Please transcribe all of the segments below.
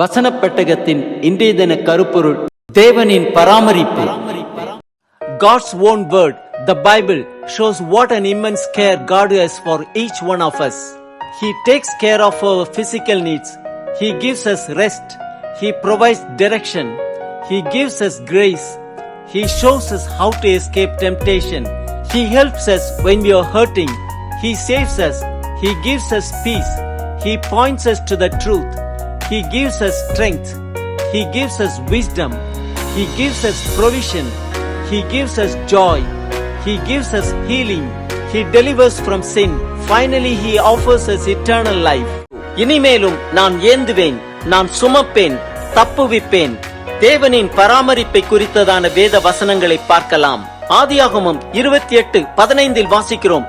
வசனப் பெட்டகத்தின் இன்றைய தின கருப்பொருள் தேவனின் பராமரிப்பு God's own word, the Bible, shows what an immense care God has for each one of us. He takes care of our physical needs. He gives us rest. He provides direction. He gives us grace. He shows us how to escape temptation. He helps us when we are hurting. He saves us. He gives us peace. He points us to the truth. He gives us strength. He gives us wisdom. He gives us provision. He gives us joy. He gives us healing. He delivers from sin. Finally, He offers us eternal life. இனிமேலும் நான் ஏந்துவேன் நான் சுமப்பேன் தப்புவிப்பேன் தேவனின் பராமரிப்பை குறித்ததான வேத வசனங்களை பார்க்கலாம் ஆதியாகமம் இருபத்தி எட்டு பதினைந்தில் வாசிக்கிறோம்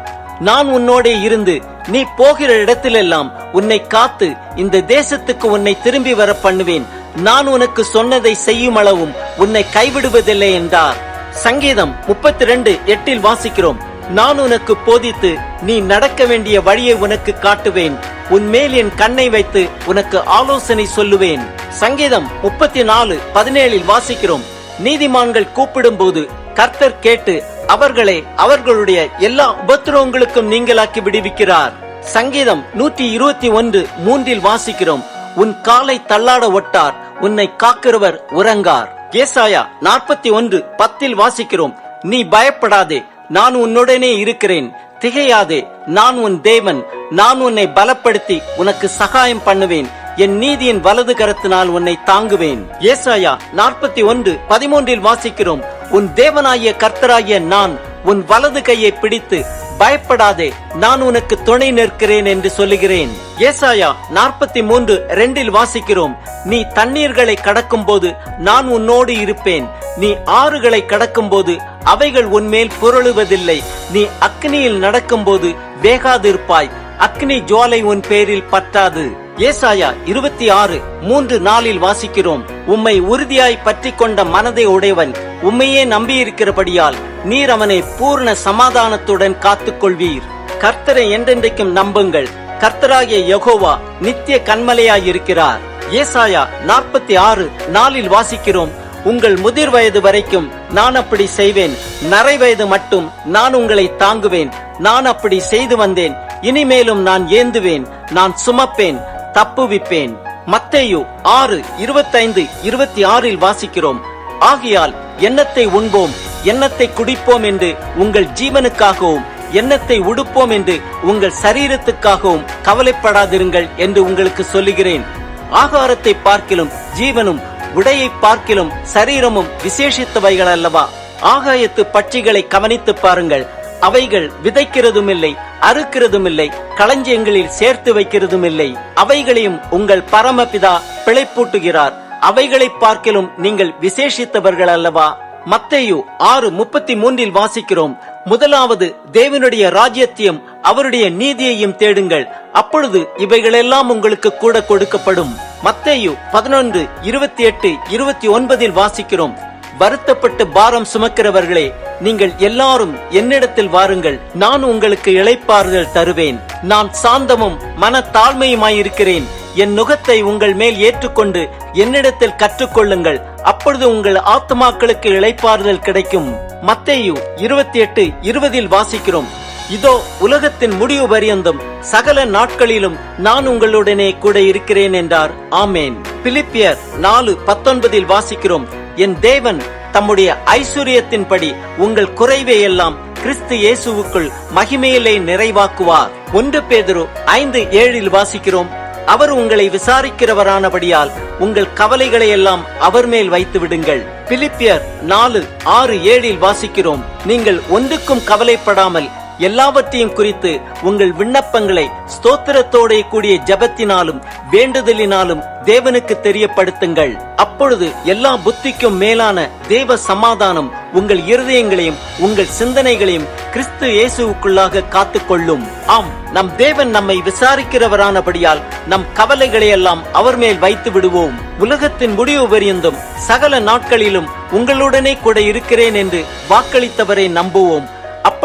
நான் உன்னோடே இருந்து நீ போகிற இடத்திலெல்லாம் உன்னை காத்து இந்த தேசத்துக்கு உன்னை திரும்பி வர பண்ணுவேன். நான் உனக்கு சொன்னதை செய்யும் அளவும் உன்னை கைவிடுவதில்லை என்றார். சங்கீதம் முப்பத்தி ரெண்டு எட்டில் வாசிக்கிறோம். நான் உனக்கு போதித்து நீ நடக்க வேண்டிய வழியை உனக்கு காட்டுவேன். உன் மேல் என் கண்ணை வைத்து உனக்கு ஆலோசனை சொல்லுவேன். சங்கீதம் முப்பத்தி நாலு பதினேழில் வாசிக்கிறோம். நீதிமான்கள் கூப்பிடும் போது கர்த்தர் கேட்டு அவர்களை அவர்களுடைய எல்லா உபத்திரவங்களுக்கும் நீங்களாக்கி விடுவிக்கிறார். சங்கீதம் நூற்றி இருபத்தி ஒன்று மூன்றில் வாசிக்கிறோம். உன் காலை தள்ளாட ஒட்டார் உன்னை காக்கிறவர் உறங்கார். ஏசாயா நாற்பத்தி ஒன்று பத்தில் வாசிக்கிறோம். நீ பயப்படாதே நான் உன்னுடனே இருக்கிறேன். திகையாதே நான் உன் தேவன். நான் உன்னை பலப்படுத்தி உனக்கு சகாயம் பண்ணுவேன். என் நீதியின் வலது கரத்தினால் உன்னை தாங்குவேன். ஏசாயா நாற்பத்தி ஒன்று பதிமூன்றில் வாசிக்கிறோம். உன் தேவனாய கர்த்தராய நான் உன் வலது கையை பிடித்து பயப்படாதே நான் உனக்கு துணை நிற்கிறேன் என்று சொல்லுகிறேன். ஏசாயா நாற்பத்தி மூன்று ரெண்டில் வாசிக்கிறோம். நீ தண்ணீர்களை கடக்கும் போது நான் உன்னோடு இருப்பேன். நீ ஆறுகளை கடக்கும் போது அவைகள் உன்மேல் புரளுவதில்லை. நீ அக்னியில் நடக்கும்போது வேகாதிருப்பாய். அக்னி ஜுவாலை உன் பேரில் பற்றாது. ஏசாயா இருபத்தி ஆறு மூன்று நாளில் வாசிக்கிறோம். உம்மை உறுதியாய் பற்றி கொண்ட மனதை உடையவன் உம்மையே நம்பியிருக்கிறபடியால் நீர் அவனை பூர்ண சமாதானத்துடன் காத்துக்கொள்வீர். கர்த்தரை என்றென்றைக்கும் நம்புங்கள். கர்த்தராகிய யகோவா நித்திய கண்மலையாயிருக்கிறார் ஏசாயா நாற்பத்தி ஆறு நாளில் வாசிக்கிறோம். உங்கள் முதிர் வயது வரைக்கும் நான் அப்படி செய்வேன். நரை வயது மட்டும் நான் உங்களை தாங்குவேன். நான் அப்படி செய்து வந்தேன். இனிமேலும் நான் ஏந்துவேன். நான் சுமப்பேன். தப்புவிப்பேன் மத்தேயு ஆறு இருபத்தைந்து இருபத்தி ஆறில் வாசிக்கிறோம். ஆகையால் எண்ணத்தை உண்போம் எண்ணத்தை குடிப்போம் என்று உங்கள் ஜீவனுக்காகவும் எண்ணத்தை உடுப்போம் என்று உங்கள் சரீரத்துக்காகவும் கவலைப்படாதிருங்கள் என்று உங்களுக்கு சொல்லுகிறேன். ஆகாரத்தை பார்க்கிலும் ஜீவனும் உடையை பார்க்கிலும் சரீரமும் விசேஷித்தவைகள் அல்லவா? ஆகாயத்து பட்சிகளை கவனித்து பாருங்கள். அவைகள் விதைக்கிறதும் இல்லை அறுக்கிறதும் இல்லை களஞ்சியங்களில் சேர்த்து வைக்கிறதும் இல்லை அவைகளையும் உங்கள் பரமபிதா பிழைப்பூட்டுகிறார். அவைகளை பார்க்கிலும் நீங்கள் விசேஷித்தவர்கள் அல்லவா? மத்தையு ஆறு முப்பத்தி மூன்றில் வாசிக்கிறோம். முதலாவது தேவனுடைய ராஜ்யத்தையும் அவருடைய நீதியையும் தேடுங்கள். அப்பொழுது இவைகளெல்லாம் உங்களுக்கு கூட கொடுக்கப்படும். மத்தையு பதினொன்று இருபத்தி எட்டு இருபத்தி ஒன்பதில் வாசிக்கிறோம். வருத்தப்பட்டு பாரம் சுமக்கிறவர்களே நீங்கள் எல்லாரும் என்னிடத்தில் வாருங்கள். நான் உங்களுக்கு இழைப்பாறுதல் தருவேன். நான் சாந்தமும் மன தாழ்மையுமாயிருக்கிறேன் என் நுகத்தை உங்கள் மேல் ஏற்றுக்கொண்டு என்னிடத்தில் கற்றுக்கொள்ளுங்கள். அப்பொழுது உங்கள் ஆத்மாக்களுக்கு இழைப்பாறுதல் கிடைக்கும். மத்தேயு இருபத்தி எட்டு இருபதில் வாசிக்கிறோம். இதோ உலகத்தின் முடிவு பரியந்தம். சகல நாட்களிலும் நான் உங்களுடனே கூட இருக்கிறேன் என்றார். ஆமேன். பிலிப்பியர் நாலு பத்தொன்பதில் வாசிக்கிறோம். என் தேவன் தம்முடைய ஐஸ்வர்யத்தின்படி உங்கள் குறைவை எல்லாம் கிறிஸ்து இயேசுவுக்குள் மகிமையிலே நிறைவாக்குவார். ஒன்று பேதுரு ஐந்து ஏழில் வாசிக்கிறோம். அவர் உங்களை விசாரிக்கிறவரானபடியால் உங்கள் கவலைகளை எல்லாம் அவர் மேல் வைத்து விடுங்கள். பிலிப்பியர் நாலு ஆறு ஏழில் வாசிக்கிறோம். நீங்கள் ஒன்றுக்கும் கவலைப்படாமல் எல்லாவற்றையும் குறித்து உங்கள் விண்ணப்பங்களை ஸ்தோத்திரத்தோட கூடிய ஜபத்தினாலும் வேண்டுதலினாலும் தேவனுக்கு தெரியப்படுத்துங்கள். அப்பொழுது எல்லா புத்திக்கும் மேலான தேவ சமாதானம் உங்கள் இருதயங்களையும் உங்கள் சிந்தனைகளையும் கிறிஸ்து இயேசுவுக்குள்ளாக காத்துக்கொள்ளும். ஆம் நம் தேவன் நம்மை விசாரிக்கிறவரானபடியால் நம் கவலைகளை எல்லாம் அவர் மேல் வைத்து விடுவோம். உலகத்தின் முடிவு பெரியந்தும் சகல நாட்களிலும் உங்களுடனே கூட இருக்கிறேன் என்று வாக்களித்தவரை நம்புவோம்.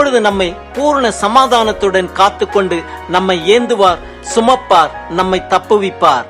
அப்பொழுது நம்மை பூர்ண சமாதானத்துடன் காத்துக்கொண்டு நம்மை ஏந்துவார் சுமப்பார் நம்மை தப்புவிப்பார்.